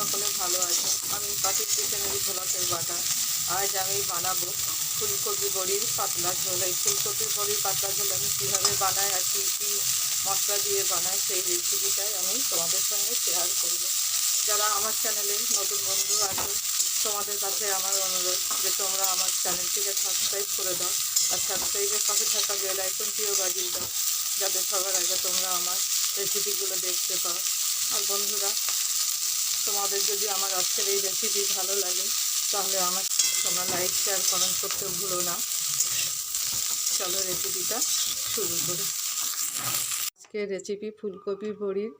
সকলে ভালো আছো। আমি পাটির কিচেনের ভোলাতের বাটা। আজ আমি বানাবো ফুলকপি বড়ির পাতলা ঝোল। এই ফুলকপি বড়ির পাতলা ঝোল আমি কীভাবে বানাই আর কী কী মশলা দিয়ে বানাই সেই রেসিপিটাই আমি তোমাদের সঙ্গে শেয়ার করব। যারা আমার চ্যানেলে নতুন বন্ধু আছে, তোমাদের কাছে আমার অনুরোধ যে তোমরা আমার চ্যানেলটিকে সাবস্ক্রাইব করে দাও আর সাবস্ক্রাইবের পাশে থাকা বেল আইকনটিও বাজিয়ে দাও। যাতে সবার আগে তোমরা আমার রেসিপিগুলো দেখতে পাও। আর বন্ধুরা তোমাদের যদি আমার আজকের এই রেসিপি ভালো লাগে, তাহলে আমার, তোমরা লাইক শেয়ার কমেন্ট করতে ভুলো না। চলো রেসিপিটা শুরু করি। আজকের রেসিপি ফুলকপি বড়ির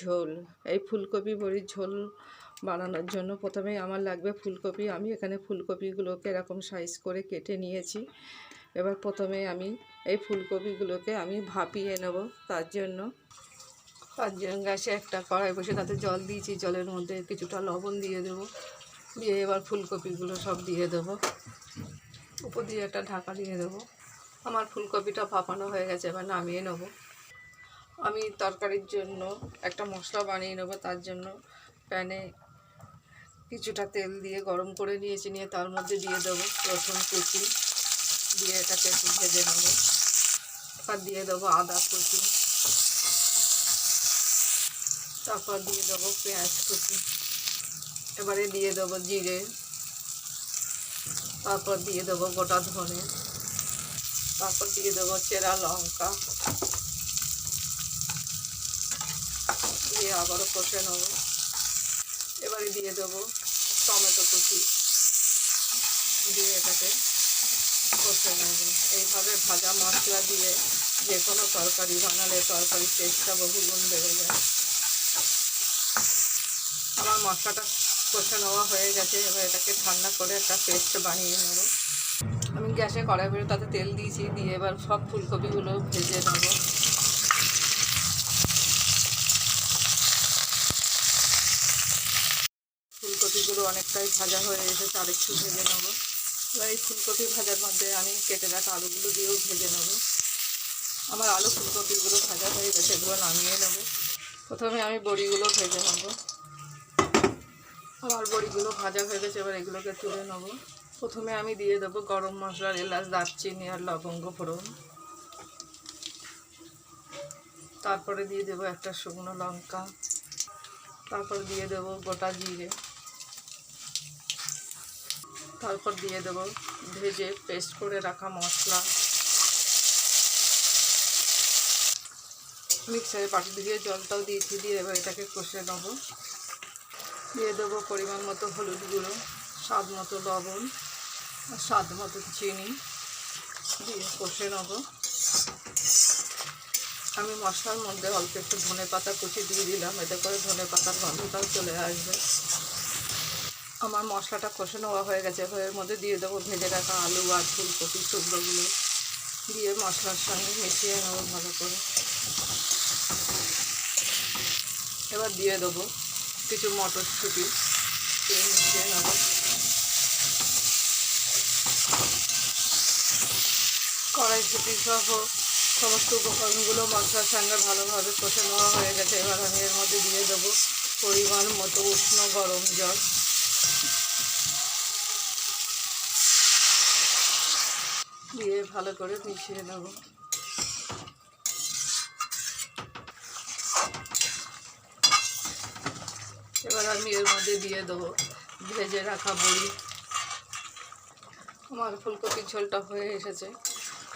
ঝোল। এই ফুলকপি বড়ির ঝোল বানানোর জন্য প্রথমেই আমার লাগবে ফুলকপি। আমি এখানে ফুলকপিগুলোকে এরকম সাইজ করে কেটে নিয়েছি। এবার প্রথমে আমি এই ফুলকপিগুলোকে আমি ভাপিয়ে নেব। তার জন্য জন্য গ্যাসে একটা কড়াই বসে তাতে জল দিয়েছি, জলের মধ্যে কিছুটা লবণ দিয়ে দেবো। দিয়ে এবার ফুলকপিগুলো সব দিয়ে দেবো। উপর দিয়ে একটা ঢাকা দিয়ে দেবো। আমার ফুলকপিটা ভাপানো হয়ে গেছে, এবার নামিয়ে নেব। আমি তরকারির জন্য একটা মশলা বানিয়ে নেব, তার জন্য প্যানে কিছুটা তেল দিয়ে গরম করে নিয়েছি, নিয়ে তার মধ্যে দিয়ে দেবো রসুন কুচি। দিয়ে এটাকে একটু ভেজে নেব। আর দিয়ে দেবো আদা কুচি। তারপর দিয়ে দেবো পেঁয়াজ কুচি। এবারে দিয়ে দেবো জিরে। তারপর দিয়ে দেবো গোটা ধনে। তারপর দিয়ে দেবো চেরা লঙ্কা। দিয়ে আবারও কষে নেব। এবারে দিয়ে দেবো টমেটো কুচি। দিয়ে এটাকে কষে নেব। এইভাবে ভাজা মশলা দিয়ে যে কোনো তরকারি বানালে তরকারির টেস্টটা বহুগুণ বেড়ে যায়। আমার মশলাটা কষে নেওয়া হয়ে গেছে। এবার এটাকে ঠান্ডা করে একটা পেস্ট বানিয়ে নেব। আমি গ্যাসে কড়াই বেরো তাতে তেল দিয়েছি, দিয়ে এবার সব ফুলকপিগুলো ভেজে নেব। ফুলকপিগুলো অনেকটাই ভাজা হয়ে এসেছে, আর একটু ভেজে নেব। এবার এই ফুলকপি ভাজার মধ্যে আমি কেটে রাখা আলুগুলো দিয়েও ভেজে নেব। আমার আলু ফুলকপিগুলো ভাজা হয়ে গেছে, এগুলো নামিয়ে নেব। প্রথমে আমি বড়িগুলো ভেজে নেব। আমার বড়িগুলো ভাজা হয়ে গেছে, এবার এগুলোকে তুলে নেব। প্রথমে আমি দিয়ে দেবো গরম মশলার এলাচ, দারচিনি আর লবঙ্গ ফোড়ন। তারপরে দিয়ে দেবো একটা শুকনো লঙ্কা। তারপর দিয়ে দেবো গোটা জিরে। তারপর দিয়ে দেবো ভেজে পেস্ট করে রাখা মশলা। মিক্সারে পাটি দিয়ে জলটাও দিয়েছি, দিয়ে এবার এটাকে কষে নেব। দিয়ে দেবো পরিমাণ মতো হলুদ গুঁড়ো, স্বাদ মতো লবণ আর স্বাদ মতো চিনি দিয়ে কষে নেব। আমি মশলার মধ্যে অল্প একটু ধনে পাতা কুচি দিয়ে দিলাম, এতে করে ধনে পাতার গন্ধটাও চলে আসবে। আমার মশলাটা কষে নেওয়া হয়ে গেছে এর মধ্যে দিয়ে দেবো ভেজে রাখা আলু আর ফুলকপি টুকরোগুলো। দিয়ে মশলার সঙ্গে মিশিয়ে নেব ভালো করে। এবার দিয়ে দেবো কিছু মটরশুঁটি। দিয়ে মিশিয়ে নেব কড়াইশুঁটি সহ সমস্ত উপকরণগুলো মশলার সঙ্গে ভালোভাবে কষে নেওয়া হয়ে গেছে। এবার আমি এর মধ্যে দিয়ে দেবো পরিমাণ মতো উষ্ণ গরম জল। দিয়ে ভালো করে মিশিয়ে নেব। এবার আমি এর মধ্যে দিয়ে দেবো। ভেজে রাখা বড়ি। আমার ফুলকপির ঝোলটা হয়ে এসেছে।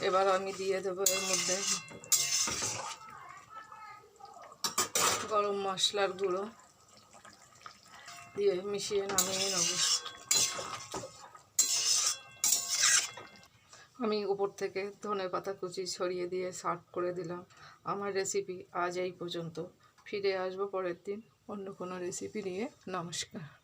এবার আমি দিয়ে দেবো এর মধ্যে গরম মশলার গুঁড়ো। দিয়ে মিশিয়ে নামিয়ে নেব। আমি উপর থেকে ধনে পাতা কুচি ছড়িয়ে দিয়ে সার্ভ করে দিলাম। আমার রেসিপি আজ এই পর্যন্ত। ফিরে আসব পরের দিন। অন্য কোনো রেসিপি নিয়ে নমস্কার।